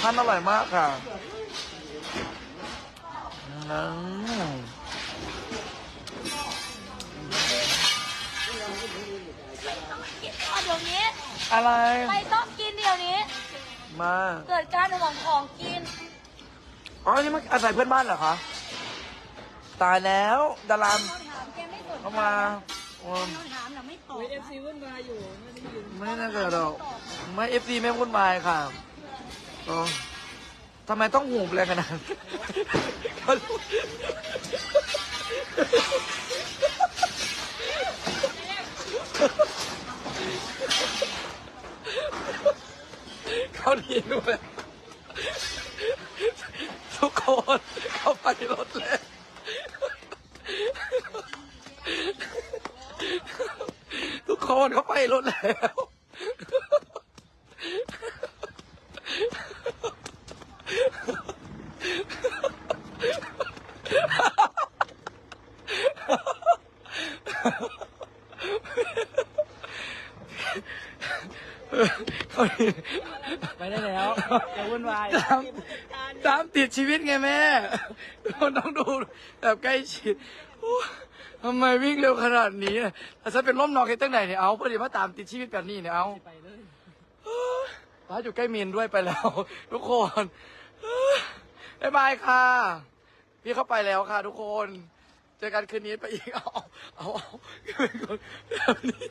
ท่านอร่อยมากค่ะอืมเอาเดี๋ยวนี้อะไรไม่ต้องกินเดี๋ยวนี้ มาเกิดการห่วงของกินอ๋อนี่มันอาศัยเพื่อนบ้านเหรอคะตายแล้วดารามเราถามแกไม่สนเข้ามาอืมเราถามเราไม่ตอบเอฟซีวุ่นวายอยู่ไม่ได้ยินไม่น่าเกิดหรอกไม่เอฟซีไม่วุ่นวายค่ะ อ๋อทำไมต้องหูแรงขนาดนั้นเขาเขาดีด้วยทุกคนเขาไปรถแล้วทุกคนเขาไปรถแล้ว เขา ไปได้แล้วอย่าวุ่นวายตามตามติดชีวิตไงแม่เราต้องดูแบบใกล้ชิดโอ้ทำไมวิ่งเร็วขนาดนี้เนี่ยแต่ฉันเป็นร่มนอนกันตั้งไหนเนี่ยเอาเพื่อที่มาตามติดชีวิตแบบนี้เนี่ยเอาไปเลยร้านอยู่ใกล้มีนด้วยไปแล้วทุกคนบ๊ายบายค่ะ พี่เข้าไปแล้วค่ะทุกคน เจอกันคืนนี้ไปอีก เอา เอา เอาเอาแบบนี้